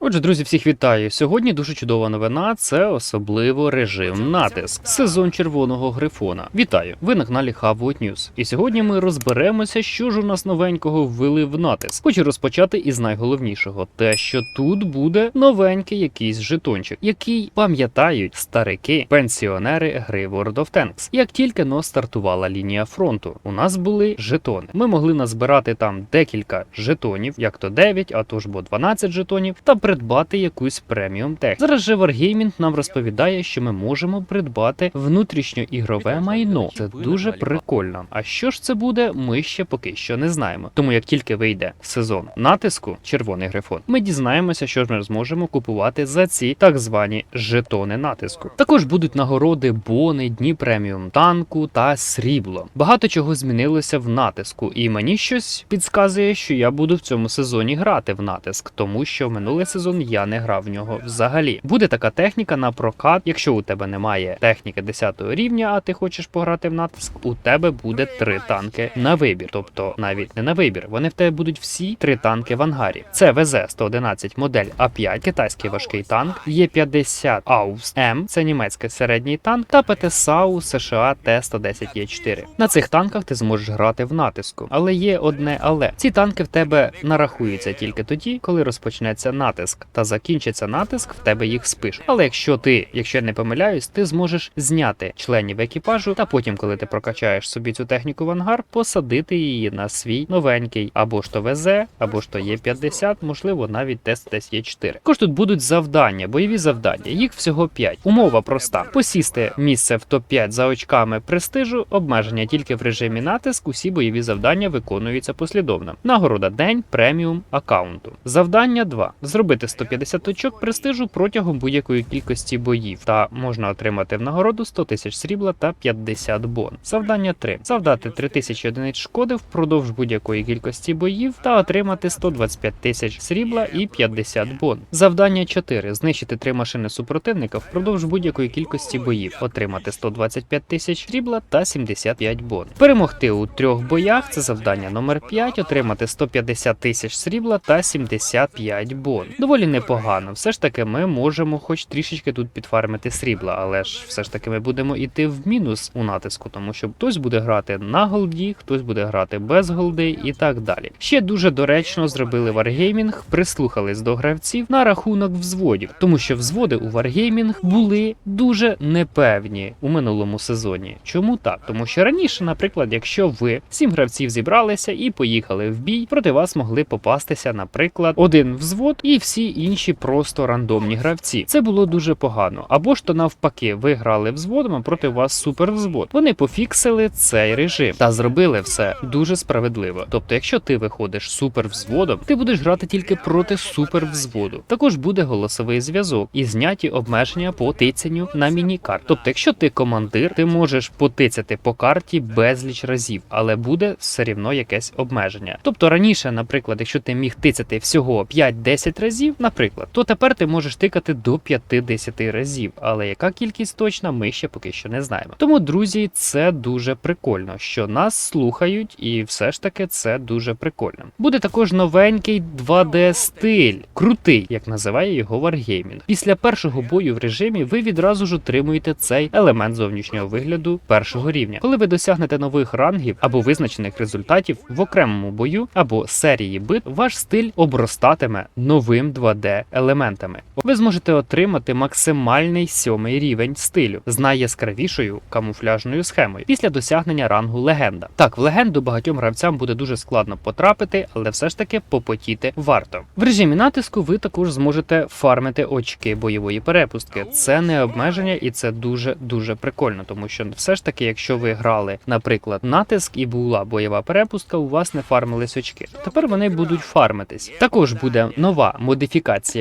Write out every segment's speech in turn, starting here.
Отже, друзі, всіх вітаю. Сьогодні дуже чудова новина. Це особливо режим натиск, сезон червоного грифона. Вітаю! Ви на каналі Хаввот News. І сьогодні ми розберемося, що ж у нас новенького ввели в натиск. Хочу розпочати із найголовнішого: те, що тут буде новенький якийсь жетончик, який пам'ятають старики, пенсіонери гри World of Tanks. Як тільки но стартувала лінія фронту, у нас були жетони. Ми могли назбирати там декілька жетонів, як то 9, а то ж бо 12 жетонів, та придбати якусь преміум тех. Зараз же Wargaming нам розповідає, що ми можемо придбати внутрішньоігрове майно. Це дуже прикольно. А що ж це буде, ми ще поки що не знаємо. Тому як тільки вийде сезон натиску, червоний грифон, ми дізнаємося, що ж ми зможемо купувати за ці так звані жетони натиску. Також будуть нагороди, бони, дні преміум танку та срібло. Багато чого змінилося в натиску, і мені щось підказує, що я буду в цьому сезоні грати в натиск, тому що в минулий сезон я не грав в нього взагалі. Буде така техніка на прокат. Якщо у тебе немає техніки 10 рівня, а ти хочеш пограти в натиск, у тебе буде три танки на вибір. Тобто навіть не на вибір. Вони в тебе будуть всі три танки в ангарі. Це ВЗ 111 модель А5, китайський важкий танк, Є50 Аус М, це німецький середній танк, та ПТСАУ США Т-110Е4. На цих танках ти зможеш грати в натиску. Але є одне але ці танки в тебе нарахуються тільки тоді, коли розпочнеться натиск, та закінчиться натиск, в тебе їх спишуть. Але якщо ти, якщо я не помиляюсь, ти зможеш зняти членів екіпажу, та потім, коли ти прокачаєш собі цю техніку в ангар, посадити її на свій новенький або ж то ВЗ, або ж то є 50, можливо, навіть тест десь є 4. Також тут будуть завдання, бойові завдання. Їх всього 5. Умова проста: посісти місце в топ 5 за очками престижу, обмеження тільки в режимі натиск. Усі бойові завдання виконуються послідовно. Нагорода день преміум аккаунту. Завдання 2. зробити 150 очок престижу протягом будь-якої кількості боїв, та можна отримати в нагороду 100 тисяч срібла та 50 бон. Завдання 3. завдати 3000 одиниць шкоди впродовж будь-якої кількості боїв та отримати 125 тисяч срібла і 50 бон. Завдання 4. знищити три машини супротивника впродовж будь-якої кількості боїв, отримати 125 тисяч срібла та 75 бон. Перемогти у трьох боях це завдання номер 5, отримати 150 тисяч срібла та 75 бон. Доволі непогано. Все ж таки, ми можемо хоч трішечки тут підфармити срібла, але ж все ж таки ми будемо йти в мінус у натиску, тому що хтось буде грати на голді, хтось буде грати без голди і так далі. Ще дуже доречно зробили Wargaming, прислухались до гравців на рахунок взводів, тому що взводи у Wargaming були дуже непевні у минулому сезоні. Чому так? Тому що раніше, наприклад, якщо ви сім гравців зібралися і поїхали в бій, проти вас могли попастися, наприклад, один взвод і всі інші просто рандомні гравці. Це було дуже погано. Або ж то навпаки, ви грали взводом, а проти вас супервзвод. Вони пофіксили цей режим та зробили все дуже справедливо. Тобто, якщо ти виходиш супервзводом, ти будеш грати тільки проти супервзводу. Також буде голосовий зв'язок і зняті обмеження по тицянню на мінікарт. Тобто, якщо ти командир, ти можеш потицяти по карті безліч разів, але буде все рівно якесь обмеження. Тобто раніше, наприклад, якщо ти міг тицяти всього 5-10 разів, наприклад, то тепер ти можеш тикати до 50 разів. Але яка кількість точна, ми ще поки що не знаємо. Тому, друзі, це дуже прикольно, що нас слухають, і все ж таки це дуже прикольно. Буде також новенький 2D стиль, крутий, як називає його Wargaming. Після першого бою в режимі ви відразу ж отримуєте цей елемент зовнішнього вигляду першого рівня. Коли ви досягнете нових рангів або визначених результатів в окремому бою або серії бит, ваш стиль обростатиме новим 2D елементами. Ви зможете отримати максимальний сьомий рівень стилю з найяскравішою камуфляжною схемою після досягнення рангу легенда. Так, в легенду багатьом гравцям буде дуже складно потрапити, але все ж таки попотіти варто. В режимі натиску ви також зможете фармити очки бойової перепустки. Це не обмеження, і це дуже дуже прикольно, тому що все ж таки, якщо ви грали, наприклад, натиск і була бойова перепустка, у вас не фармились очки. Тепер вони будуть фармитись. Також буде нова модифікація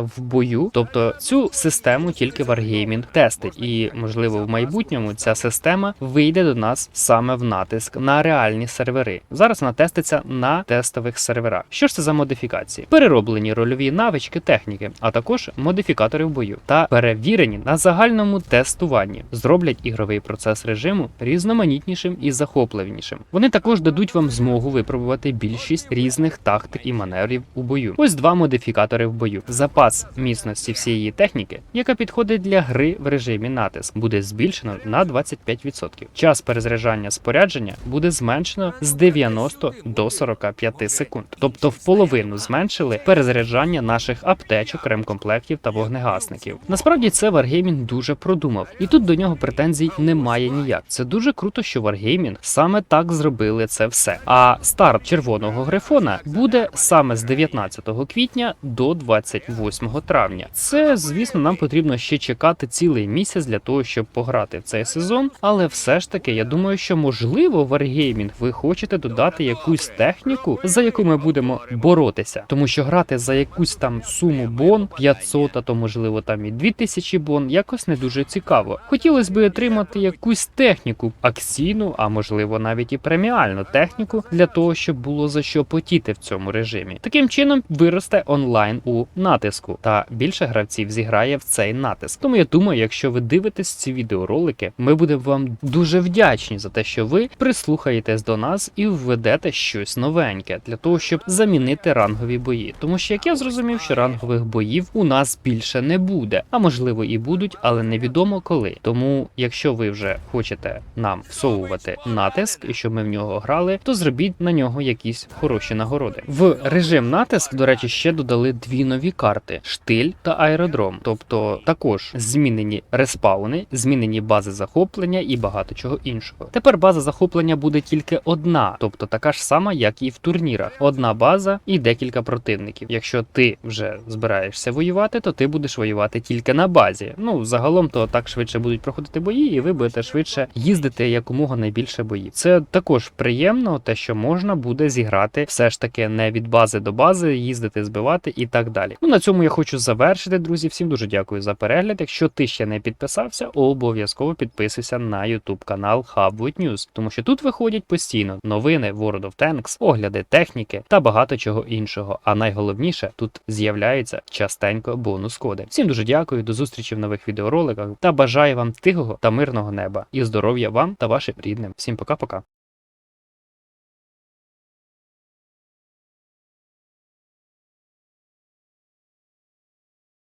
в бою, тобто цю систему тільки Wargaming тестить, і можливо в майбутньому ця система вийде до нас саме в натиск на реальні сервери. Зараз вона теститься на тестових серверах. Що ж це за модифікації? Перероблені рольові навички техніки, а також модифікатори в бою та перевірені на загальному тестуванні, зроблять ігровий процес режиму різноманітнішим і захопливнішим. Вони також дадуть вам змогу випробувати більшість різних тактик і маневрів у бою. Ось два модифікатори в бою. Запас міцності всієї техніки, яка підходить для гри в режимі натиск, буде збільшено на 25%. Час перезаряджання спорядження буде зменшено з 90 до 45 секунд, тобто в половину зменшили перезаряджання наших аптечок, ремкомплектів та вогнегасників. Насправді це Wargaming дуже продумав, і тут до нього претензій немає ніяк. Це дуже круто, що Wargaming саме так зробили це все. А старт червоного грифона буде саме з 19 квітня до 28 травня. Це, звісно, нам потрібно ще чекати цілий місяць для того, щоб пограти в цей сезон. Але все ж таки, я думаю, що можливо Wargaming ви хочете додати якусь техніку, за яку ми будемо боротися, тому що грати за якусь там суму бон 500, а то можливо там і 2000 бон, якось не дуже цікаво. Хотілося б отримати якусь техніку акційну, а можливо навіть і преміальну техніку для того, щоб було за що потіти в цьому режимі. Таким чином виросте онлайн у натиску, та більше гравців зіграє в цей натиск. Тому я думаю, якщо ви дивитесь ці відеоролики, ми будемо вам дуже вдячні за те, що ви прислухаєтесь до нас і введете щось новеньке для того, щоб замінити рангові бої. Тому що як я зрозумів, що рангових боїв у нас більше не буде, а можливо і будуть, але невідомо коли. Тому, якщо ви вже хочете нам всовувати натиск і щоб ми в нього грали, то зробіть на нього якісь хороші нагороди. В режим натиск, до речі, ще додали дві нові карти: штиль та аеродром. Тобто також змінені респауни, змінені бази захоплення і багато чого іншого. Тепер база захоплення буде тільки одна, тобто така ж сама, як і в турнірах. Одна база і декілька противників. Якщо ти вже збираєшся воювати, то ти будеш воювати тільки на базі. Ну загалом то так швидше будуть проходити бої, і ви будете швидше їздити якомога найбільше боїв. Це також приємно, те, що можна буде зіграти все ж таки не від бази до бази, їздити, збивати і так далі. Ну на цьому я хочу завершити, друзі. Всім дуже дякую за перегляд. Якщо ти ще не підписався, обов'язково підписуйся на YouTube канал Hubwood News, тому що тут виходять постійно новини World of Tanks, огляди техніки та багато чого іншого. А найголовніше тут з'являється частенько бонус коди. Всім дуже дякую, до зустрічі в нових відеороликах та бажаю вам тихого та мирного неба і здоров'я вам та вашим рідним. Всім пока-пока.